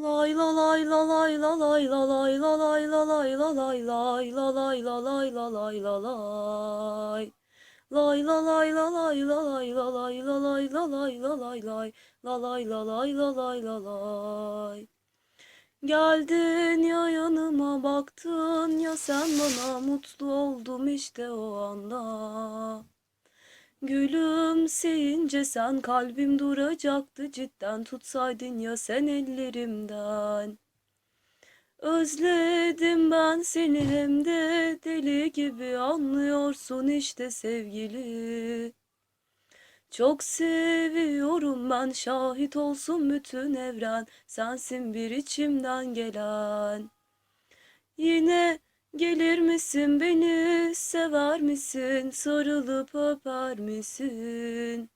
Lay la lay la lay la lay la lay la lay la lay la lay lay la lay la lay la lay la lay. Lay la lay la lay la lay la lay la lay la lay la lay lay la lay la lay la lay la lay. Geldin ya yanıma baktın ya sen bana mutlu oldum işte o anda. Gülümseyince sen kalbim duracaktı cidden tutsaydın ya sen ellerimden. Özledim ben seni hem de deli gibi anlıyorsun işte sevgili. Çok seviyorum ben şahit olsun bütün evren sensin bir içimden gelen. Yine gelir misin beni sever misin sarılıp öper misin?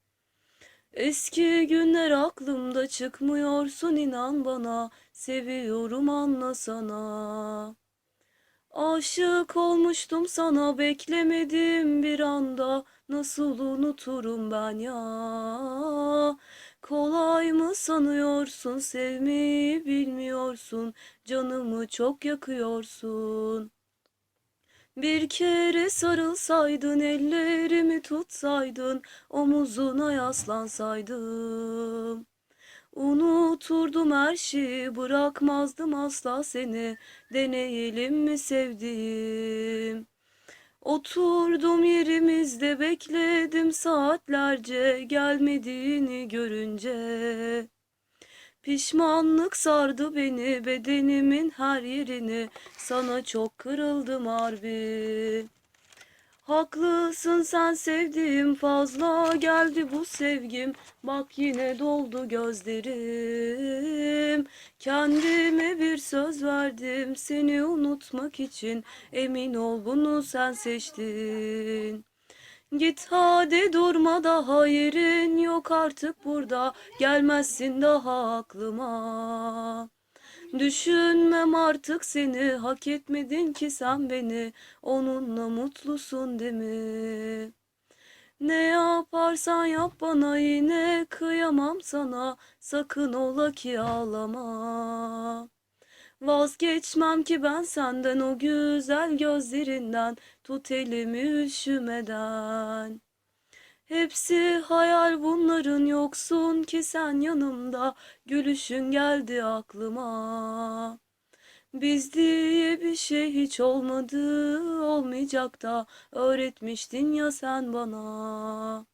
Eski günler aklımda çıkmıyorsun inan bana seviyorum anlasana. Aşık olmuştum sana beklemedim bir anda nasıl unuturum ben ya. Kolay mı sanıyorsun sevmeyi bilmiyorsun canımı çok yakıyorsun. Bir kere sarılsaydın ellerimi tutsaydın omuzuna yaslansaydım. Unuturdum her şeyi bırakmazdım asla seni deneyelim mi sevdiğim. Oturdum yerimizde bekledim saatlerce gelmediğini görünce. Pişmanlık sardı beni bedenimin her yerini sana çok kırıldım harbi. Haklısın sen sevdiğim fazla geldi bu sevgim. Bak yine doldu gözlerim. Kendime bir söz verdim seni unutmak için. Emin ol bunu sen seçtin Git hadi durma daha yerin yok artık burada. Gelmezsin daha aklıma. Düşünmem artık seni. Hak etmedin ki sen beni. Onunla mutlusun değil mi? Ne yaparsan yap bana yine kıyamam sana. Sakın ola ki ağlama. Vazgeçmem ki ben senden o güzel gözlerinden tut elimi üşümeden. Hepsi hayal bunların yoksun ki sen yanımda gülüşün geldi aklıma. Biz diye bir şey hiç olmadı olmayacak da öğretmiştin ya sen bana.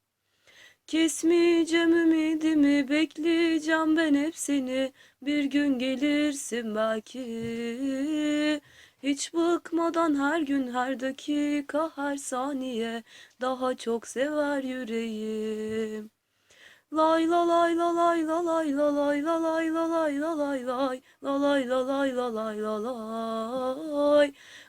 Kesmeyeceğim ümidimi bekleyeceğim ben hep seni bir gün gelirsin belki. Hiç bıkmadan her gün her dakika her saniye daha çok sever yüreğim. Lay la lay la lay la lay la lay la lay la lay la lay lay la lay la lay la lay la lay